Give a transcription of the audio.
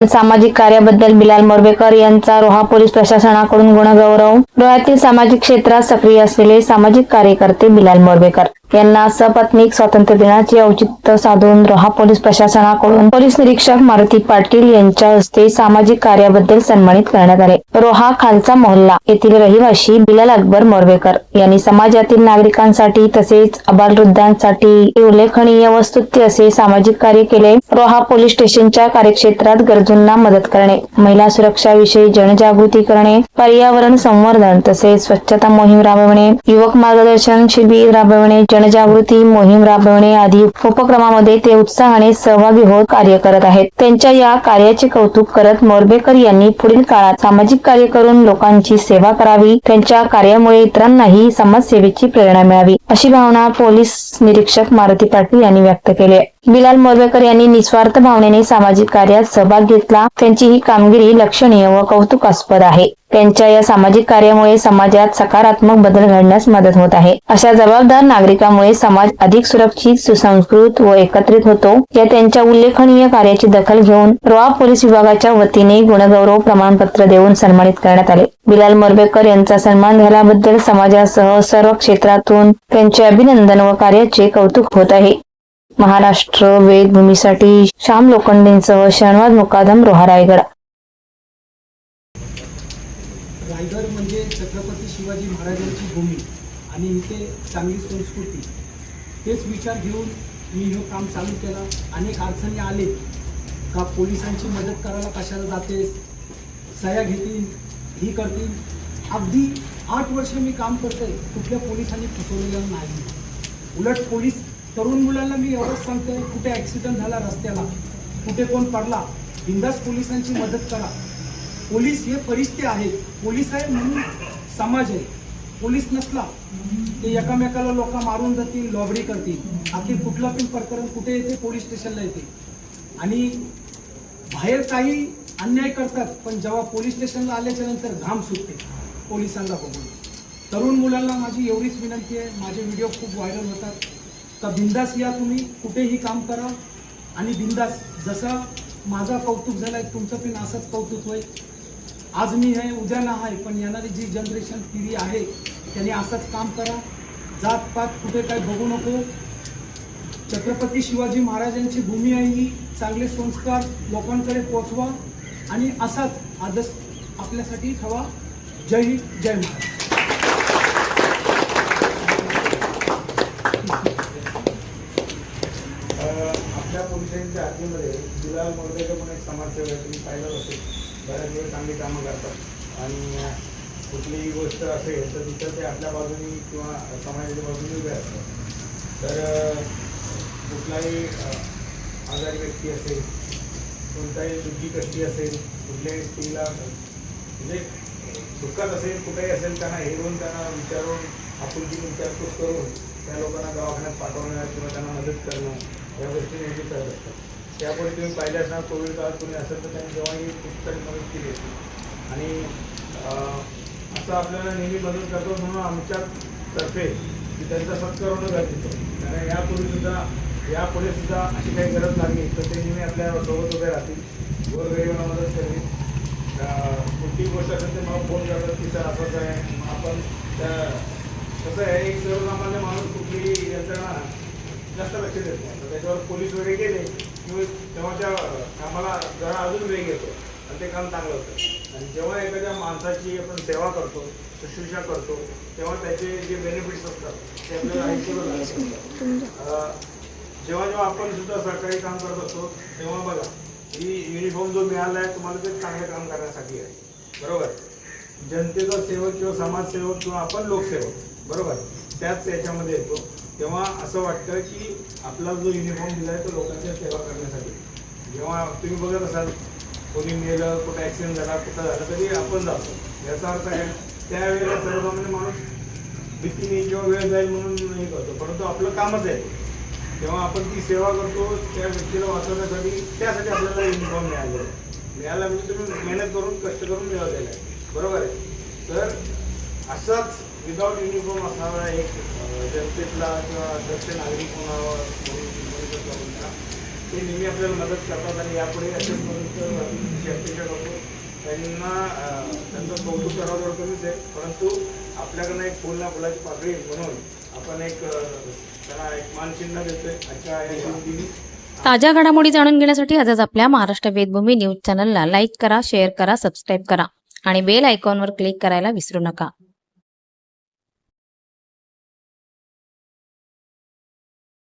सामाजिक कार्याबद्दल बिलाल मोरबेकर यांचा रोहा पोलीस प्रशासनाकडून गुणगौरव. रोह्यातील सामाजिक क्षेत्रात सक्रिय असलेले सामाजिक कार्यकर्ते बिलाल मोरबेकर. यांना सपत्नीक स्वातंत्र्य दिनाचे औचित्य साधून रोहा पोलीस प्रशासनाकडून. पोलीस निरीक्षक मारुती पाटील यांच्या हस्ते सामाजिक कार्याबद्दल सन्मानित करण्यात आले. रोहा खालचा मोहल्ला येथील रहिवाशी बिलाल अकबर मोरवेकर यांनी समाजातील नागरिकांसाठी तसेच अबालवृद्धांसाठी उल्लेखनीय व स्तुत्य असे सामाजिक कार्य केले. रोहा पोलीस स्टेशनच्या कार्यक्षेत्रात गरजूंना मदत करणे महिला सुरक्षा विषयी जनजागृती करणे पर्यावरण संवर्धन तसेच स्वच्छता मोहीम राबविणे युवक मार्गदर्शन शिबिर राबविणे जनजागृती मोहीम राबवणे आदी उपक्रमामध्ये ते उत्साहाने सहभागी होत कार्य करत आहेत. त्यांच्या या कार्याचे कौतुक करत मोरबेकर यांनी पुढील काळात सामाजिक कार्य करून लोकांची सेवा करावी त्यांच्या कार्यामुळे इतरांनाही समाजसेवेची प्रेरणा मिळावी अशी भावना पोलीस निरीक्षक मारुती पाटील यांनी व्यक्त केली आहे. बिलाल मोरबेकर यांनी निस्वार्थ भावनेने सामाजिक कार्यात सहभाग घेतला. त्यांची ही कामगिरी लक्षणीय व कौतुकास्पद आहे. त्यांच्या या सामाजिक कार्यामुळे समाजात सकारात्मक बदल घडण्यास मदत होत आहे. अशा जबाबदार नागरिकांमुळे समाज अधिक सुरक्षित सुसंस्कृत व एकत्रित होतो. या त्यांच्या उल्लेखनीय कार्याची दखल घेऊन रोआ पोलीस विभागाच्या वतीने गुणगौरव प्रमाणपत्र देऊन सन्मानित करण्यात आले. बिलाल मोरबेकर यांचा सन्मान झाल्याबद्दल समाजासह सर्व क्षेत्रातून त्यांचे अभिनंदन व कार्याचे कौतुक होत आहे. महाराष्ट्र वेदभूमीसाठी श्याम लोखंडेंसह शनिवार मुकादम रोहा रायगड. रायगड म्हणजे छत्रपती शिवाजी महाराजांची भूमी आणि इथे चांगली संस्कृती. तेच विचार घेऊन मी हे काम चालू केलं. अनेक अडचणी आले. का पोलिसांची मदत करायला कशाला जाते सह्या घेतील ही करतील. अगदी आठ वर्ष मी काम करतोय कुठल्या पोलिसांनी फसवलेलं नाही. उलट पोलीस तरुण मुलांना मी एवढंच सांगतोय कुठे ॲक्सिडेंट झाला रस्त्याला कुठे कोण पडला बिंदास पोलिसांची मदत करा. पोलीस हे फरिश्ते आहेत. पोलीस आहे म्हणून समाज आहे. पोलीस नसला ते एकामेकाला लोक मारून जातील लॉबरी करतील. अखेर कुठला पण प्रकरण कुठे येते पोलीस स्टेशनला येते. आणि बाहेर काही अन्याय करतात पण जेव्हा पोलीस स्टेशनला आल्याच्यानंतर घाम सुटते पोलिसांना बघून. तरुण मुलांना माझी एवढीच विनंती आहे. माझे व्हिडिओ खूप व्हायरल होतात. तर बिंदास या तुम्ही कुठेही काम करा. आणि बिंदास जसा माझा कौतुक झालाय तुमचं पण असंच कौतुक होईल. आज मी आहे उद्या ना आहे पण येणारी जी जनरेशन पिढी आहे त्यांनी असंच काम करा. जातपात कुठे काय बघू नको. छत्रपती शिवाजी महाराजांची भूमी आहे ही. चांगले संस्कार लोकांकडे पोचवा आणि असाच आदर्श आपल्यासाठी ठेवा. जय हिंद जय महाराज. आपल्या पोलिसांच्या आधीमध्ये बिलाल मोरबेकर पण एक समाजसेवक तुम्ही पाहिलं असेल. बऱ्याच वेळ चांगली कामं करतात. आणि कुठलीही गोष्ट असेल तर तिथं ते आपल्या बाजूने किंवा समाजाच्या बाजूने उभे असतात. तर कुठलाही आजारी व्यक्ती असेल कोणताही दुःखी कष्टी असेल कुठल्याही स्त्रीला म्हणजे दुःखात असेल कुठेही असेल त्यांना हेरून त्यांना विचारून आपुलकी विचारपूस करून त्या लोकांना दवाखान्यात पाठवणं किंवा त्यांना मदत करणं या गोष्टी नेहमी करत असतात. त्यापुढे तुम्ही पाहिले असणार कोविड काळात कोणी असेल तर त्यांनी जेव्हाही खूप सारी मदत केली होती. आणि असं आपल्याला नेहमी मदत करतो म्हणून आमच्या तर्फे की त्यांचा सत्कार होणं गरजेचं कारण यापूर्वी सुद्धा यापुढे सुद्धा अशी काही गरज लागली तर ते नेहमी आपल्यासोबत उभे राहतील. गोरगरिबांना मदत करतील अं, कुठलीही गोष्ट असेल ते मला फोन करतात की सर असंच आहे मग आपण त्या कसं आहे एक सर्वसामान्य माणूस कुठलीही यंत्रणा जास्त लक्ष देत नाही. तर त्याच्यावर पोलीस वगैरे गेले किंवा तेव्हा त्या कामाला जरा अजून वेग येतो आणि ते काम चांगलं होतं. आणि जेव्हा एखाद्या माणसाची आपण सेवा करतो शुश्रूषा करतो तेव्हा त्याचे जे बेनिफिट्स असतात ते आपल्याला ऐकून जेव्हा जेव्हा आपण सुद्धा सरकारी काम करत असतो तेव्हा बघा ही युनिफॉर्म जो मिळाला आहे तुम्हाला ते चांगलं काम करण्यासाठी आहे. बरोबर? जनतेचा सेवक किंवा समाजसेवक किंवा आपण लोकसेवक बरोबर? त्याच याच्यामध्ये येतो. तेव्हा असं वाटतं की आपला जो युनिफॉर्म दिला आहे तो लोकांच्या सेवा करण्यासाठी. जेव्हा तुम्ही बघत असाल कोणी मेलं कुठं ॲक्सिडेंट झाला कुठं झालं तरी आपण जातो. याचा अर्थ आहे त्यावेळेला सर्वसामान्य माणूस भीतीने किंवा वेळ जाईल म्हणून हे करतो परंतु आपलं कामच आहे. तेव्हा आपण ती सेवा करतो त्या व्यक्तीला वाचवण्यासाठी त्यासाठी आपल्याला युनिफॉर्म मिळालेला आहे. मिळाला म्हणजे तुम्ही मेहनत करून कष्ट करून मिळवलेला आहे. बरोबर आहे. तर असाच विदाऊट युनिफॉर्म असणारा एक जनतेतला किंवा दक्ष नागरिक म्हणावा ते नेहमी आपल्याला मदत करतात आणि यापुढे असेच मदत अपेक्षा करतो त्यांना त्यांचं कौतुक करावं तर कमीच आहे परंतु आपल्याकडनं एक फुल ना फुलाची पाकळी म्हणून आपण एक त्यांना एक मानचिन्ह देतोय. आजच्या या दिनी ताज्या घडामोडी जाणून घेण्यासाठी आजच आपल्या महाराष्ट्र वेदभूमी न्यूज चॅनलला लाईक करा शेअर करा सबस्क्राईब करा आणि बेल आयकॉनवर क्लिक करायला विसरू नका.